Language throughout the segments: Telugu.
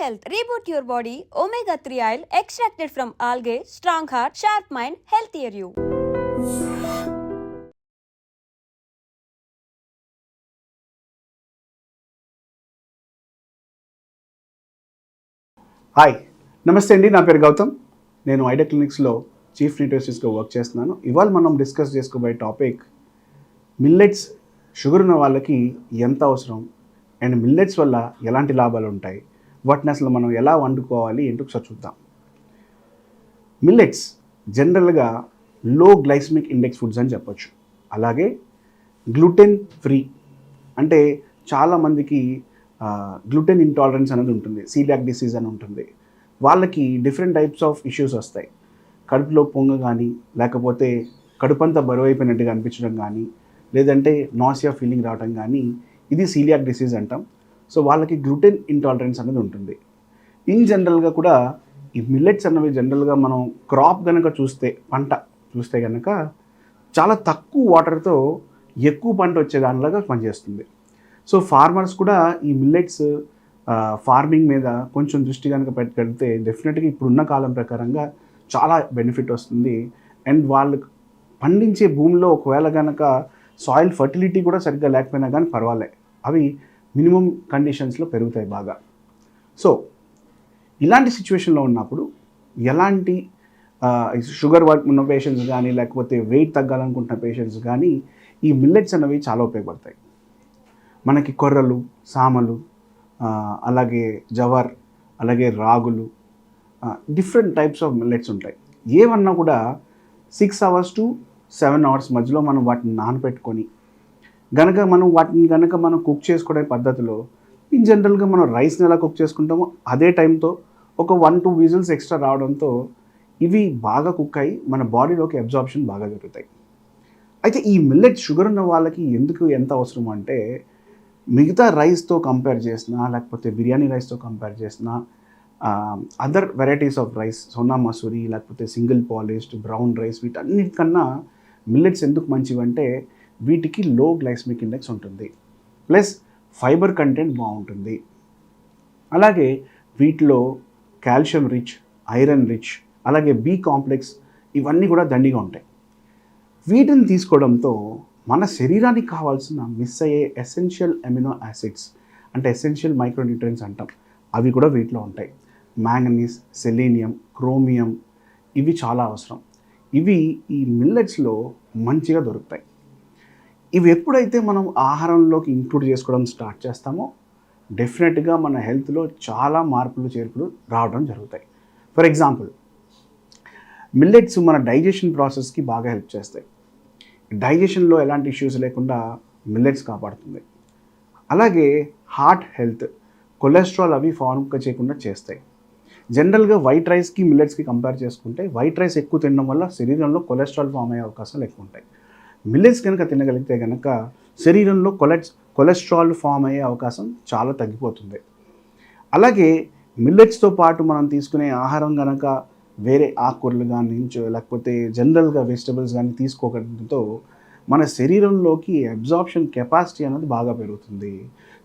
Health reboot your body omega three oil extracted from algae strong heart sharp mind health year you hi నమస్తే అండి. నా పేరు గౌతమ్. నేను ఐడియా క్లినిక్స్లో చీఫ్ న్యూట్రిషనిస్ట్గా వర్క్ చేస్తున్నాను. ఇవాళ మనం డిస్కస్ చేసుకోబోయే టాపిక్ మిల్లెట్స్ షుగర్ ఉన్న వాళ్ళకి ఎంత అవసరం? అండ్ మిల్లెట్స్ వల్ల ఎలాంటి లాభాలు ఉంటాయి? వాటిని అసలు మనం ఎలా వండుకోవాలి ఏంటో ఒకసారి చూద్దాం. మిల్లెట్స్ జనరల్గా లో గ్లైసమిక్ ఇండెక్స్ ఫుడ్స్ అని చెప్పొచ్చు. అలాగే గ్లూటెన్ ఫ్రీ అంటే చాలామందికి గ్లూటెన్ ఇంటాలరెన్స్ అనేది ఉంటుంది సీలాక్ డిసీజ్ అని ఉంటుంది. వాళ్ళకి డిఫరెంట్ టైప్స్ ఆఫ్ ఇష్యూస్ వస్తాయి. కడుపులో పొంగ కానీ లేకపోతే కడుపంతా బరువు అయిపోయినట్టుగా అనిపించడం కానీ లేదంటే నాసియా ఫీలింగ్ రావడం కానీ ఇది సీలియాక్ డిసీజ్ అంటాం. సో వాళ్ళకి గ్లూటెన్ ఇంటాలరెన్స్ అనేది ఉంటుంది. ఇన్ జనరల్గా కూడా ఈ మిల్లెట్స్ అన్నవి జనరల్గా మనం క్రాప్ కనుక చూస్తే పంట చూస్తే కనుక చాలా తక్కువ వాటర్తో ఎక్కువ పంట వచ్చే దానిలాగా పనిచేస్తుంది. సో ఫార్మర్స్ కూడా ఈ మిల్లెట్స్ ఫార్మింగ్ మీద కొంచెం దృష్టి కనుక పెట్టగలిగితే డెఫినెట్గా ఇప్పుడున్న కాలం ప్రకారంగా చాలా బెనిఫిట్ వస్తుంది. అండ్ వాళ్ళు పండించే భూమిలో ఒకవేళ కనుక సాయిల్ ఫర్టిలిటీ కూడా సరిగ్గా లేకపోయినా కానీ పర్వాలే. అవి మినిమం కండిషన్స్లో పెరుగుతాయి బాగా. సో ఇలాంటి సిచ్యువేషన్లో ఉన్నప్పుడు ఎలాంటి షుగర్ ఉన్న పేషెంట్స్ కానీ లేకపోతే వెయిట్ తగ్గాలనుకుంటున్న పేషెంట్స్ కానీ ఈ మిల్లెట్స్ అనేవి చాలా ఉపయోగపడతాయి. మనకి కొర్రలు సామలు అలాగే జవర్ అలాగే రాగులు డిఫరెంట్ టైప్స్ ఆఫ్ మిల్లెట్స్ ఉంటాయి. ఏమన్నా కూడా six hours to seven hours మధ్యలో మనం వాటిని నానబెట్టుకొని గనక మనం వాటిని గనక మనం కుక్ చేసుకునే పద్ధతిలో ఇన్ జనరల్గా మనం రైస్ని ఎలా కుక్ చేసుకుంటామో అదే టైంతో ఒక వన్ టూ విజిల్స్ ఎక్స్ట్రా రావడంతో ఇవి బాగా కుక్ అయ్యి మన బాడీలోకి అబ్జార్ప్షన్ బాగా జరుగుతాయి. అయితే ఈ మిల్లెట్ షుగర్ ఉన్న వాళ్ళకి ఎందుకు ఎంత అవసరం అంటే మిగతా రైస్తో కంపేర్ చేసినా లేకపోతే బిర్యానీ రైస్తో కంపేర్ చేసినా other varieties of rice Sona Masuri లేకపోతే సింగిల్ పాలిష్డ్ బ్రౌన్ రైస్ వీటన్నిటికన్నా మిల్లెట్స్ ఎందుకు మంచివంటే వీటికి లో గ్లైస్మిక్ ఇండెక్స్ ఉంటుంది. ప్లస్ ఫైబర్ కంటెంట్ బాగుంటుంది. అలాగే వీటిలో కాల్షియం రిచ్ ఐరన్ రిచ్ అలాగే బి కాంప్లెక్స్ ఇవన్నీ కూడా దండిగా ఉంటాయి. వీటిని తీసుకోవడంతో మన శరీరానికి కావాల్సిన మిస్ అయ్యే ఎసెన్షియల్ అమినో యాసిడ్స్ అంటే ఎసెన్షియల్ మైక్రోన్యూట్రియన్స్ అంటాం. అవి కూడా వీటిలో ఉంటాయి. మ్యాంగనీస్ సెలీనియం క్రోమియం ఇవి చాలా అవసరం. ఇవి ఈ మిల్లెట్స్లో మంచిగా దొరుకుతాయి. ఇవి ఎప్పుడైతే మనం ఆహారంలోకి ఇంక్లూడ్ చేసుకోవడం స్టార్ట్ చేస్తామో డెఫినెట్గా మన హెల్త్లో చాలా మార్పులు చేర్పులు రావడం జరుగుతాయి. ఫర్ ఎగ్జాంపుల్ మిల్లెట్స్ మన డైజెషన్ ప్రాసెస్కి బాగా హెల్ప్ చేస్తాయి. డైజెషన్లో ఎలాంటి ఇష్యూస్ లేకుండా మిల్లెట్స్ కాపాడుతుంది. అలాగే హార్ట్ హెల్త్ కొలెస్ట్రాల్ అవి ఫార్మ్ చేయకుండా చేస్తాయి. జనరల్గా వైట్ రైస్కి మిల్లెట్స్కి కంపేర్ చేసుకుంటే వైట్ రైస్ ఎక్కువ తినడం వల్ల శరీరంలో కొలెస్ట్రాల్ ఫామ్ అయ్యే అవకాశాలు ఎక్కువ ఉంటాయి. మిల్లెట్స్ కనుక తినగలిగితే కనుక శరీరంలో కొలెట్స్ కొలెస్ట్రాల్ ఫామ్ అయ్యే అవకాశం చాలా తగ్గిపోతుంది. అలాగే మిల్లెట్స్తో పాటు మనం తీసుకునే ఆహారం కనుక వేరే ఆకుకూరలు కానీ లేకపోతే జనరల్గా వెజిటబుల్స్ కానీ తీసుకోవడంతో మన శరీరంలోకి అబ్జార్ప్షన్ కెపాసిటీ అనేది బాగా పెరుగుతుంది.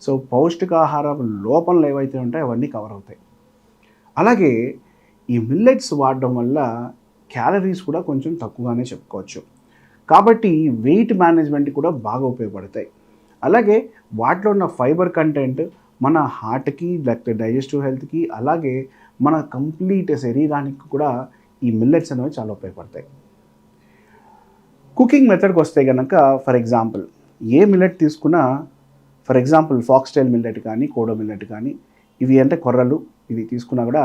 సో పౌష్టికాహార లోపంలో ఏవైతే ఉంటాయో అవన్నీ కవర్ అవుతాయి. అలాగే ఈ మిల్లెట్స్ వాడడం వల్ల క్యాలరీస్ కూడా కొంచెం తక్కువగానే చెప్పుకోవచ్చు. కాబట్టి వెయిట్ మేనేజ్మెంట్ కూడా బాగా ఉపయోగపడతాయి. అలాగే వాటిలో ఉన్న ఫైబర్ కంటెంట్ మన హార్ట్కి లేకపోతే డైజెస్టివ్ హెల్త్కి అలాగే మన కంప్లీట్ శరీరానికి కూడా ఈ మిల్లెట్స్ అనేవి చాలా ఉపయోగపడతాయి. కుకింగ్ మెథడ్కి వస్తే కనుక ఫర్ ఎగ్జాంపుల్ ఏ మిల్లెట్ తీసుకున్నా ఫర్ ఎగ్జాంపుల్ ఫాక్స్టైల్ మిల్లెట్ కానీ కోడో మిల్లెట్ కానీ ఇవి అంటే కొర్రలు ఇవి తీసుకున్నా కూడా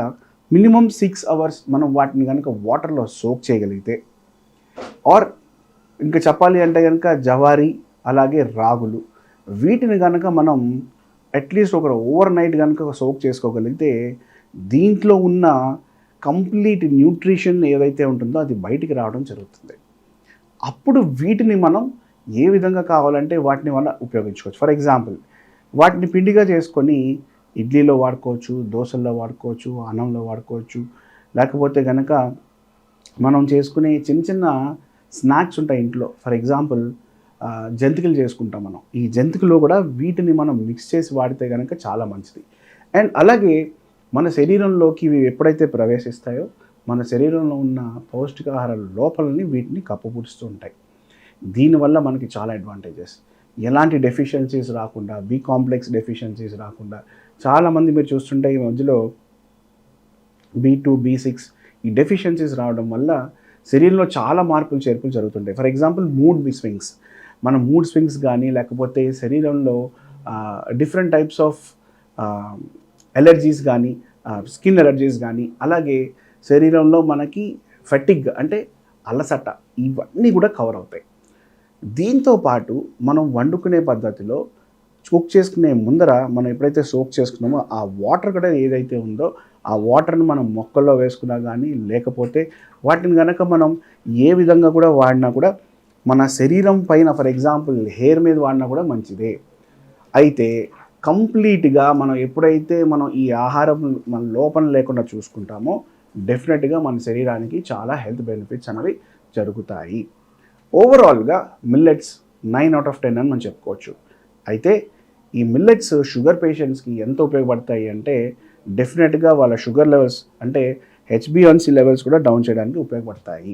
మినిమం సిక్స్ అవర్స్ మనం వాటిని కనుక వాటర్లో సోక్ చేయగలిగితే ఆర్ ఇంకా చెప్పాలి అంటే కనుక జవారి అలాగే రాగులు. వీటిని కనుక మనం అట్లీస్ట్ ఒక ఓవర్ నైట్ కనుక సోక్ చేసుకోగలిగితే దీంట్లో ఉన్న కంప్లీట్ న్యూట్రిషన్ ఏదైతే ఉంటుందో అది బయటికి రావడం జరుగుతుంది. అప్పుడు వీటిని మనం ఏ విధంగా కావాలంటే వాటిని మనం ఉపయోగించుకోవచ్చు. ఫర్ ఎగ్జాంపుల్ వాటిని పిండిగా చేసుకొని ఇడ్లీలో వాడుకోవచ్చు దోశల్లో వాడుకోవచ్చు అన్నంలో వాడుకోవచ్చు. లేకపోతే కనుక మనం చేసుకునే చిన్న చిన్న స్నాక్స్ ఉంటాయి ఇంట్లో. ఫర్ ఎగ్జాంపుల్ జంతికలు చేసుకుంటాం మనం. ఈ జంతికలో కూడా వీటిని మనం మిక్స్ చేసి వాడితే కనుక చాలా మంచిది. అండ్ అలాగే మన శరీరంలోకి ఇవి ఎప్పుడైతే ప్రవేశిస్తాయో మన శరీరంలో ఉన్న పౌష్టికాహార లోపలని వీటిని కప్పుపుడుస్తూ ఉంటాయి. దీనివల్ల మనకి చాలా అడ్వాంటేజెస్. ఎలాంటి డెఫిషియన్సీస్ రాకుండా బి కాంప్లెక్స్ డెఫిషియన్సీస్ రాకుండా చాలామంది మీరు చూస్తుంటే ఈ మధ్యలో బీ టూ బీ సిక్స్ ఈ డెఫిషియన్సీస్ రావడం వల్ల శరీరంలో చాలా మార్పులు చేర్పులు జరుగుతుంటాయి. ఫర్ ఎగ్జాంపుల్ మూడ్ మీ స్వింగ్స్ మన మూడ్ స్వింగ్స్ కానీ లేకపోతే శరీరంలో డిఫరెంట్ టైప్స్ ఆఫ్ ఎలర్జీస్ కానీ స్కిన్ ఎలర్జీస్ కానీ అలాగే శరీరంలో మనకి ఫెటిగ్ అంటే అలసట ఇవన్నీ కూడా కవర్ అవుతాయి. దీంతో పాటు మనం వండుకునే పద్ధతిలో కుక్ చేసుకునే ముందర మనం ఎప్పుడైతే సోక్ చేసుకున్నామో ఆ వాటర్ కూడా ఏదైతే ఉందో ఆ వాటర్ని మనం మొక్కల్లో వేసుకున్నా కానీ లేకపోతే వాటిని కనుక మనం ఏ విధంగా కూడా వాడినా కూడా మన శరీరం పైన ఫర్ ఎగ్జాంపుల్ హెయిర్ మీద వాడినా కూడా మంచిదే. అయితే కంప్లీట్గా మనం ఎప్పుడైతే మనం ఈ ఆహారం మన లోపం లేకుండా చూసుకుంటామో డెఫినెట్గా మన శరీరానికి చాలా హెల్త్ బెనిఫిట్స్ అనేవి జరుగుతాయి. ఓవరాల్గా millets nine out of ten అని మనం చెప్పుకోవచ్చు. అయితే ఈ మిల్లెట్స్ షుగర్ పేషెంట్స్కి ఎంత ఉపయోగపడతాయి అంటే డెఫినెట్గా వాళ్ళ షుగర్ లెవెల్స్ అంటే హెచ్బిఎన్సి లెవెల్స్ కూడా డౌన్ చేయడానికి ఉపయోగపడతాయి.